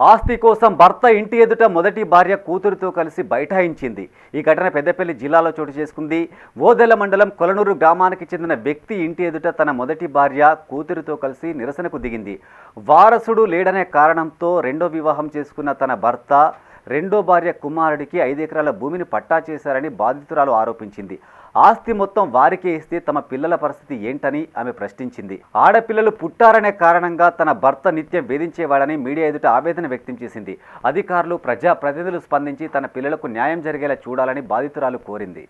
ఆస్తి కోసం భర్త ఇంటి ఎదుట మొదటి భార్య కూతురుతో కలిసి బైఠాయించింది. ఈ ఘటన పెద్దపల్లి జిల్లాలో చోటు చేసుకుంది. ఓదెల మండలం కొలనూరు గ్రామానికి చెందిన వ్యక్తి ఇంటి ఎదుట తన మొదటి భార్య కూతురుతో కలిసి నిరసనకు దిగింది. వారసుడు లేడనే కారణంతో రెండో వివాహం చేసుకున్న తన భర్త రెండో భార్య కుమారుడికి ఐదు ఎకరాల భూమిని పట్టా చేశారని బాధితురాలు ఆరోపించింది. ఆస్తి మొత్తం వారికే ఇస్తే తమ పిల్లల పరిస్థితి ఏంటని ఆమె ప్రశ్నించింది. ఆడపిల్లలు పుట్టారనే కారణంగా తన భర్త నిత్యం వేధించేవాడని మీడియా ఎదుట ఆవేదన వ్యక్తం చేసింది. అధికారులు ప్రజా ప్రతినిధులు స్పందించి తన పిల్లలకు న్యాయం జరిగేలా చూడాలని బాధితురాలు కోరింది.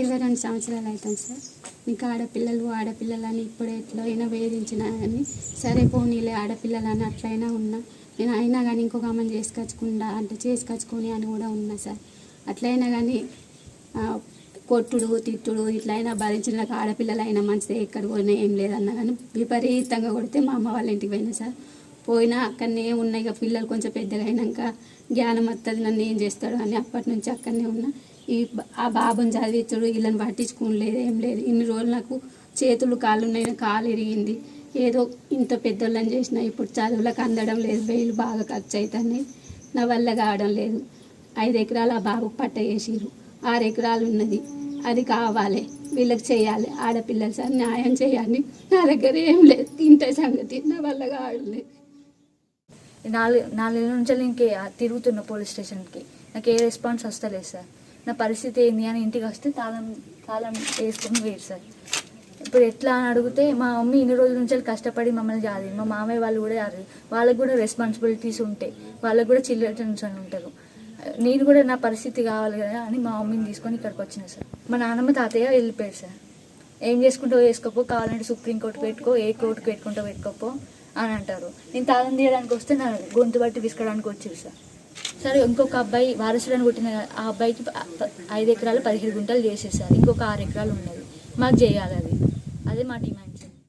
ఇరవై రెండు సంవత్సరాలు అవుతాం సార్. నీకు ఆడపిల్లలు ఆడపిల్లలని ఇప్పుడు ఎట్లా అయినా వేధించినా కానీ సరే పోనీలే ఆడపిల్లలని అట్లయినా ఉన్నా నేను అయినా కానీ ఇంకొక అమ్మని చేసుకొచ్చుకుండా అంటే చేసుకొచ్చుకొని అని కూడా ఉన్నా సార్. అట్లయినా కానీ కొట్టుడు తిట్టుడు ఇట్లయినా భరించిన ఆడపిల్లలు ఆడపిల్లలైనా మంచిదే ఎక్కడ పోయినా ఏం లేదన్నా కానీ విపరీతంగా కొడితే మా అమ్మ వాళ్ళ ఇంటికి పోయినా సార్. పోయినా అక్కడనే ఉన్నాయి ఇక పిల్లలు కొంచెం పెద్దగా అయినాక జ్ఞానం వస్తుంది నన్ను ఏం చేస్తాడు అని అప్పటి నుంచి అక్కడనే ఉన్నా. ఈ ఆ బాబుని చదివించడు వీళ్ళని పట్టించుకోలేదు ఏం లేదు. ఇన్ని రోజులు నాకు చేతులు కాళ్ళున్నాయి కాలు ఇరిగింది ఏదో ఇంత పెద్దోళ్ళని చేసిన ఇప్పుడు చదువులకు అందడం లేదు వేలు బాగా ఖర్చు అవుతుంది నా వల్ల కావడం లేదు. ఐదు ఎకరాలు ఆ బాబుకు పట్ట వేసిర్రు ఆరు ఎకరాలు ఉన్నది. అది కావాలి. వీళ్ళకి చేయాలి. ఆడపిల్లలు సార్ న్యాయం చేయాలి నా దగ్గర ఏం లేదు. ఇంత సంగతి నా వల్ల కావడం లేదు. నాలుగు నాలుగు నుంచి ఇంకే తిరుగుతున్న పోలీస్ స్టేషన్కి. నాకు ఏ రెస్పాన్స్ వస్తలేదు సార్. నా పరిస్థితి ఏంది అని ఇంటికి వస్తే తాళం తాళం వేసుకొని వేరు సార్. ఇప్పుడు ఎట్లా అని అడిగితే మా మమ్మీ ఇన్ని రోజుల నుంచి కష్టపడి మమ్మల్ని చాలి మా మామయ్య వాళ్ళు కూడా చాలి వాళ్ళకి కూడా రెస్పాన్సిబిలిటీస్ ఉంటాయి వాళ్ళకి కూడా చిల్డ్రన్స్ అని ఉంటారు నేను కూడా నా పరిస్థితి కావాలి కదా అని మా మమ్మీని తీసుకొని ఇక్కడికి వచ్చిన సార్. మా నాన్నమ్మ తాతయ్య వెళ్ళిపోయారు సార్. ఏం చేసుకుంటావు వేసుకోపో కావాలంటే సుప్రీం కోర్టు పెట్టుకో ఏ కోర్టుకు పెట్టుకుంటావు పెట్టుకోపో అని అంటారు. నేను తాళం తీయడానికి వస్తే నా గొంతు బట్టి తీసుకోవడానికి వచ్చారు సార్. సరే ఇంకొక అబ్బాయి వారసులను కొట్టిన ఆ అబ్బాయికి ఐదు ఎకరాలు పదిహేడు గుంటలు చేసేసారు. ఇంకొక ఆరు ఎకరాలు ఉన్నది. మాకు చేయాలి అది. అదే మా డిమాండ్.